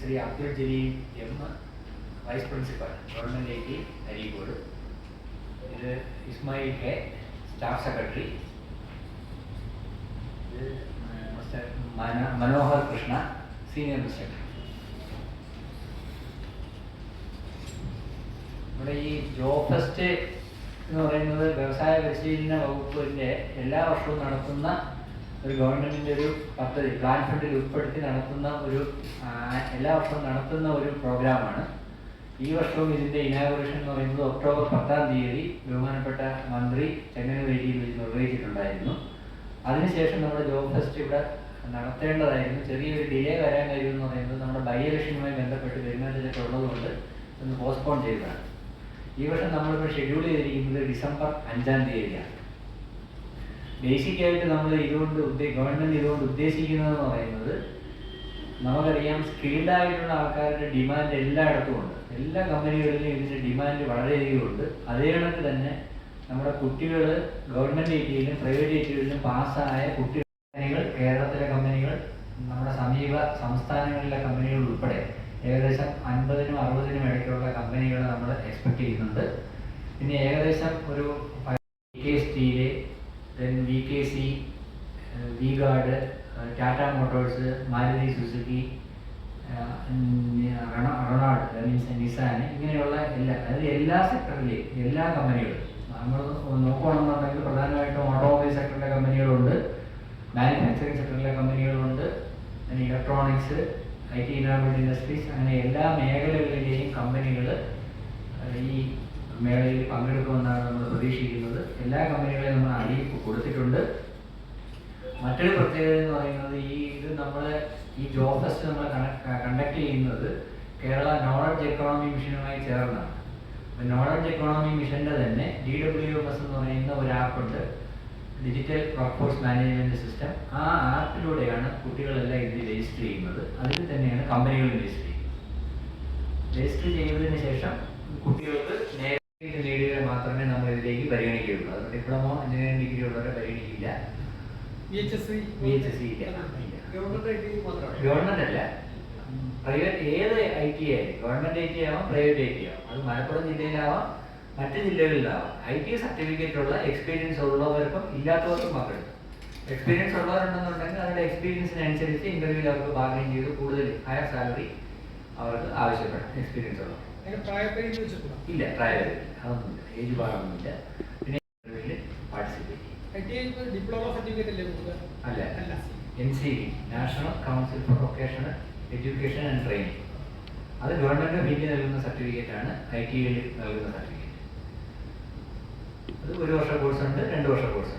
Shri Abdul Jaleel M vice principal government I T Areekode. ഇത് Ismail K staff secretary. ഇത് mister Mana- Manohar Krishna senior mister. ഇവിടെ ഈ job എന്ന് പറയുന്നത് വ്യവസായ പരിശീലന വകുപ്പിന്റെ എല്ലാ വർഷവും നടത്തുന്ന ഒരു ഗവൺമെന്റിന്റെ ഒരു പദ്ധതി പ്ലാൻ ഫണ്ടിൽ ഉൾപ്പെടുത്തി നടത്തുന്ന ഒരു എല്ലാ വർഷവും നടത്തുന്ന ഒരു പ്രോഗ്രാമാണ്. ഈ വർഷവും ഇതിന്റെ ഇനാഗുറേഷൻ എന്ന് പറയുന്നത് ഒക്ടോബർ പത്താം തീയതി ബഹുമാനപ്പെട്ട മന്ത്രി ചെങ്ങനവേലിയിൽ വെച്ച് നിർവഹിച്ചിട്ടുണ്ടായിരുന്നു. അതിനുശേഷം നമ്മുടെ ജോബ് ഫെസ്റ്റ് ഇവിടെ നടത്തേണ്ടതായിരുന്നു. ചെറിയൊരു ഡിലേ വരാൻ കഴിയുമെന്ന് പറയുന്നത് നമ്മുടെ ബൈ ഇലക്ഷനുമായി ബന്ധപ്പെട്ട് പെരുമാറ്റച്ചൊക്കെ ഉള്ളതുകൊണ്ട് ഒന്ന് പോസ്റ്റ്പോൺ ചെയ്തതാണ്. ഈ വർഷം നമ്മളിപ്പോൾ ഷെഡ്യൂൾ ചെയ്തിരിക്കുന്നത് ഡിസംബർ അഞ്ചാം തീയതിയാണ്. ബേസിക് ആയിട്ട് നമ്മൾ ഇതുകൊണ്ട് ഗവൺമെന്റ് ഇതുകൊണ്ട് ഉദ്ദേശിക്കുന്നതെന്ന് പറയുന്നത് നമുക്കറിയാം സ്കിൽഡ് ആയിട്ടുള്ള ആൾക്കാരുടെ ഡിമാൻഡ് എല്ലായിടത്തും ഉണ്ട്. എല്ലാ കമ്പനികളിലും ഇതിന്റെ ഡിമാൻഡ് വളരെയധികം ഉണ്ട്. അതേ കണക്ക് തന്നെ നമ്മുടെ കുട്ടികൾ ഗവൺമെന്റ് ഏരിയയിലും പ്രൈവറ്റ് ഏരിയയിലും പാസ്സായ കുട്ടികൾ കമ്പനികൾ കേരളത്തിലെ കമ്പനികൾ നമ്മുടെ സമീപ സംസ്ഥാനങ്ങളിലെ കമ്പനികൾ ഉൾപ്പെടെ ഏകദേശം അൻപതിനും അറുപതിനും ഇടയ്ക്കുള്ള കമ്പനികൾ നമ്മൾ എക്സ്പെക്ട് ചെയ്യുന്നുണ്ട്. പിന്നെ ഏകദേശം ഒരു V K steel then V K C V guard Tata motors Maruti Suzuki Ronald means Nissan ഇങ്ങനെയുള്ള എല്ലാ അതായത് എല്ലാ സെക്ടറിലെയും എല്ലാ കമ്പനികളും നമ്മൾ നോക്കുകയാണെന്നുണ്ടെങ്കിൽ പ്രധാനമായിട്ടും ഓട്ടോമൊബൈൽ സെക്ടറിലെ കമ്പനികളുണ്ട് മാനുഫാക്ചറിങ് സെക്ടറിലെ കമ്പനികളുണ്ട് ഇലക്ട്രോണിക്സ് ഐ ടി ഇനാർമെന്റ് ഇൻഡസ്ട്രീസ് അങ്ങനെ എല്ലാ മേഖലകളിലെയും കമ്പനികൾ ഈ മേളയിൽ പങ്കെടുക്കുമെന്നാണ് നമ്മൾ പ്രതീക്ഷിക്കുന്നത്. എല്ലാ കമ്പനികളെയും നമ്മൾ അറിയിപ്പ് ഈ ജോബ് ഫെസ്റ്റ് നമ്മൾ കണ്ടക്ട് ചെയ്യുന്നത് കേരള നോളജ് എക്കോണമി മിഷനുമായി ചേർന്നാണ്. അപ്പോൾ നോളജ് എക്കോണമി മിഷന്റെ തന്നെ ഡി ഡബ്ല്യു എം എസ് എന്ന് പറയുന്ന ഒരു ആപ്പുണ്ട് ഡിജിറ്റൽ വർക്ക്ഫോഴ്സ് മാനേജ്മെന്റ് സിസ്റ്റം ആ ആപ്പിലൂടെയാണ് കുട്ടികളെല്ലാം ഇതിൽ രജിസ്റ്റർ ചെയ്യുന്നത്. അതിൽ തന്നെയാണ് കമ്പനികൾ രജിസ്റ്റർ ചെയ്യുന്നത്. രജിസ്റ്റർ ചെയ്തതിന് ശേഷം കുട്ടികൾക്ക് നേരിട്ട് നേടിയവരെ മാത്രമേ നമ്മൾ ഇതിലേക്ക് പരിഗണിക്കുകയുള്ളൂ. അത് ഡിപ്ലോമോ എഞ്ചിനീയറിംഗ് ഡിഗ്രി ഉള്ളവരെ പരിഗണിക്കില്ല. B V H S C B H S C മാത്രമാണ് ഗവൺമെന്റ് അല്ല. പ്രൈവറ്റ് ഏത് ഐ ടി ആയാലും ഗവൺമെന്റ് ഐ ടി ആവാം പ്രൈവറ്റ് ഐ ടി ആവാം. അത് മലപ്പുറം ജില്ലയിലാവാം മറ്റ് ജില്ലകളിലാവാം. ഐ ടി സർട്ടിഫിക്കറ്റ് ഉള്ള എക്സ്പീരിയൻസ് ഉള്ളവർക്കും ഇല്ലാത്തവർക്കും പങ്കെടുക്കും എക്സ്പീരിയൻസ് ഉള്ളവരുണ്ടെന്നുണ്ടെങ്കിൽ അവരുടെ എക്സ്പീരിയൻസിനനുസരിച്ച് ഇന്റർവ്യൂവിൽ അവർക്ക് ബാർഗൈൻ ചെയ്ത് കൂടുതൽ ഹയർ സാലറി അവർക്ക് ആവശ്യപ്പെടാം എക്സ്പീരിയൻസ് ഉള്ളവർ ഇല്ല പ്രായപരിധി അതൊന്നുമില്ല. ഏജ് ബാറൊന്നുമില്ല പിന്നെ ഇന്റർവ്യൂവിൽ പാർട്ടിസിപ്പേറ്റ് ഐ ഐ അല്ല. അല്ല. N C national council for vocational education and training. അത് ഗവൺമെന്റ് ഓഫ് ഇന്ത്യ നൽകുന്ന സർട്ടിഫിക്കറ്റ് ആണ് ഐ ടി ഐയിൽ നൽകുന്ന സർട്ടിഫിക്കറ്റ്. അത് ഒരു വർഷ കോഴ്സ് ഉണ്ട് രണ്ട് വർഷ കോഴ്സ്